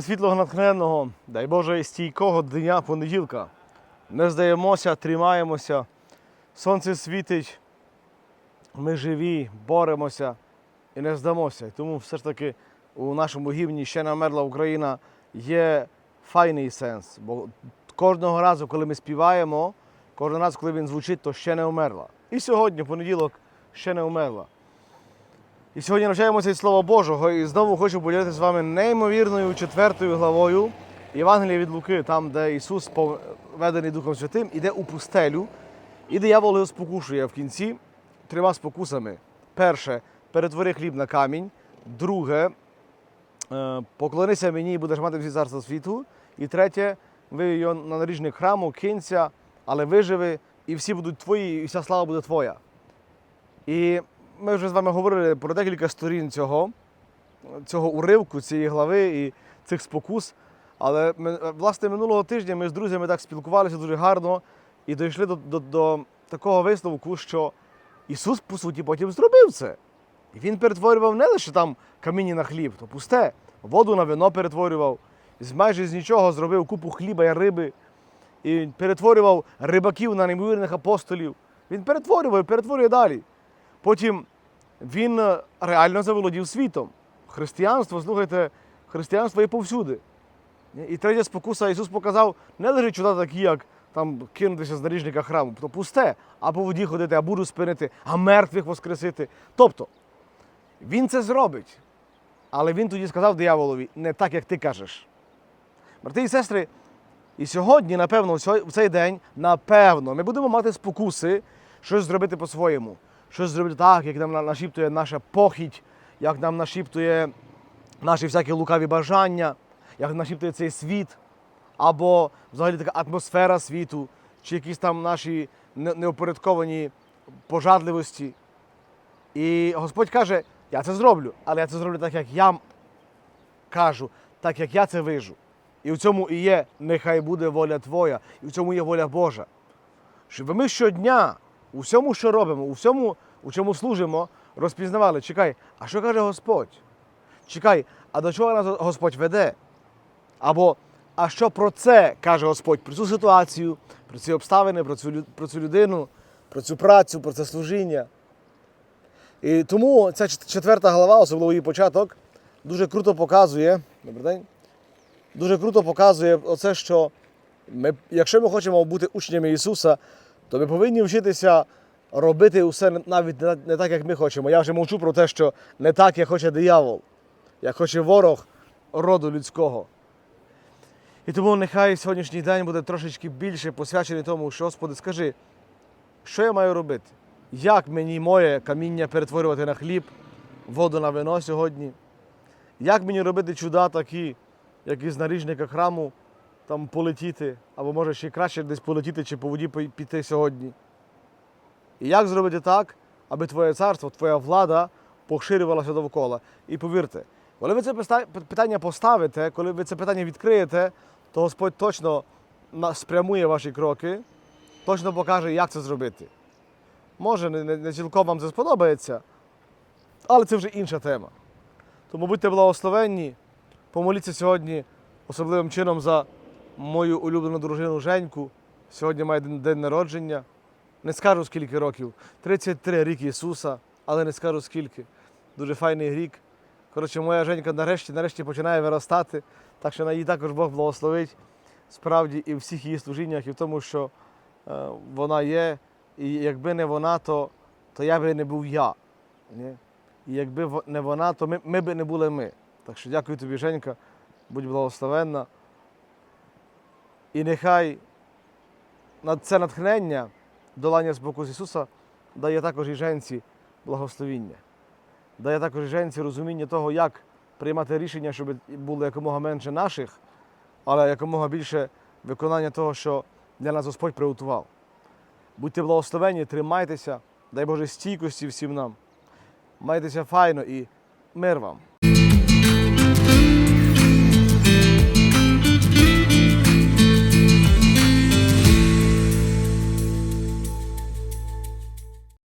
світлого натхненного, дай Боже, стійкого дня понеділка. Не здаємося, тримаємося. Сонце світить, ми живі, боремося і не здамося. Тому все ж таки у нашому гімні ще не вмерла Україна є файний сенс. Бо кожного разу, коли ми співаємо, кожен раз, коли він звучить, то ще не вмерла. І сьогодні, понеділок, ще не вмерла. І сьогодні навчаємося від Слова Божого, і знову хочу поділитися з вами неймовірною четвертою главою Євангелія від Луки, там, де Ісус, поведений Духом Святим, іде у пустелю, і диявол його спокушує в кінці трьома спокусами. Перше, перетвори хліб на камінь. Друге, е, поклонися мені і будеш мати всі царства світу. І третє, ви його на наріжник храму, кинься, але виживи, і всі будуть твої, і вся слава буде твоя. І ми вже з вами говорили про декілька сторін цього, цього уривку, цієї глави і цих спокус. Але ми, власне минулого тижня ми з друзями так спілкувалися дуже гарно і дійшли до, до, до такого висновку, що Ісус, по суті, потім зробив це. І Він перетворював не лише там каміння на хліб, то пусте, воду на вино перетворював, з майже з нічого зробив купу хліба і риби, і перетворював рибаків на неймовірних апостолів. Він перетворював і перетворює далі. Потім він е, реально заволодів світом. Християнство, слухайте, християнство є повсюди. І третя спокуса Ісус показав не лише чуда такі, як там кинутися з наріжника храму, то пусте, а по воді ходити, а буду спинити, а мертвих воскресити. Тобто, він це зробить. Але він тоді сказав дияволові, не так, як ти кажеш. Брати і сестри, і сьогодні, напевно, в цей день, напевно, ми будемо мати спокуси щось зробити по-своєму. Щось зробити так, як нам нашіптує наша похідь, як нам нашіптує наші всякі лукаві бажання, як нашіптує цей світ, або взагалі така атмосфера світу, чи якісь там наші не- неупорядковані пожадливості. І Господь каже, я це зроблю, але я це зроблю так, як я кажу, так як я це вижу. І в цьому і є, нехай буде воля Твоя, і в цьому є воля Божа. Щоб ми щодня у всьому, що робимо, у всьому, у чому служимо, розпізнавали, чекай, а що каже Господь? Чекай, а до чого нас Господь веде? Або а що про це каже Господь, про цю ситуацію, про ці обставини, про цю, про цю людину, про цю працю, про це служіння. І тому ця четверта глава, особливо її початок, дуже круто показує. Добрий день. Дуже круто показує оце, що ми, якщо ми хочемо бути учнями Ісуса, то ми повинні вчитися робити усе навіть не, так, як ми хочемо. Я вже мовчу про те, що не так, як хоче диявол, як хоче ворог роду людського. І тому нехай сьогоднішній день буде трошечки більше посвячений тому, що Господи, скажи, що я маю робити? Як мені моє каміння перетворювати на хліб, воду на вино сьогодні? Як мені робити чуда такі, як із наріжника храму, там полетіти, або може ще краще десь полетіти чи по воді піти сьогодні? І як зробити так, аби твоє царство, твоя влада поширювалася довкола? І повірте, коли ви це питання поставите, коли ви це питання відкриєте, то Господь точно спрямує ваші кроки, точно покаже, як це зробити. Може, не, цілком вам це сподобається, але це вже інша тема. Тому будьте благословенні, помоліться сьогодні особливим чином за мою улюблену дружину Женьку. Сьогодні має день, народження. Не скажу скільки років. 33 рік Ісуса, але не скажу скільки. Дуже файний рік. Коротше, моя Женька нарешті, нарешті починає виростати, так що на її також Бог благословить справді і в всіх її служіннях, і в тому, що е, вона є. І якби не вона, то, то я би не був я. Ні? І якби не вона, то ми, ми би не були ми. Так що дякую тобі, Женька, будь благословенна. І нехай це натхнення, долання спокус Ісуса, дає також і женці благословіння. Дає також і женці розуміння того, як приймати рішення, щоб було якомога менше наших, але якомога більше виконання того, що для нас Господь приготував. Будьте благословені, тримайтеся, дай Боже стійкості всім нам. Майтеся файно і мир вам.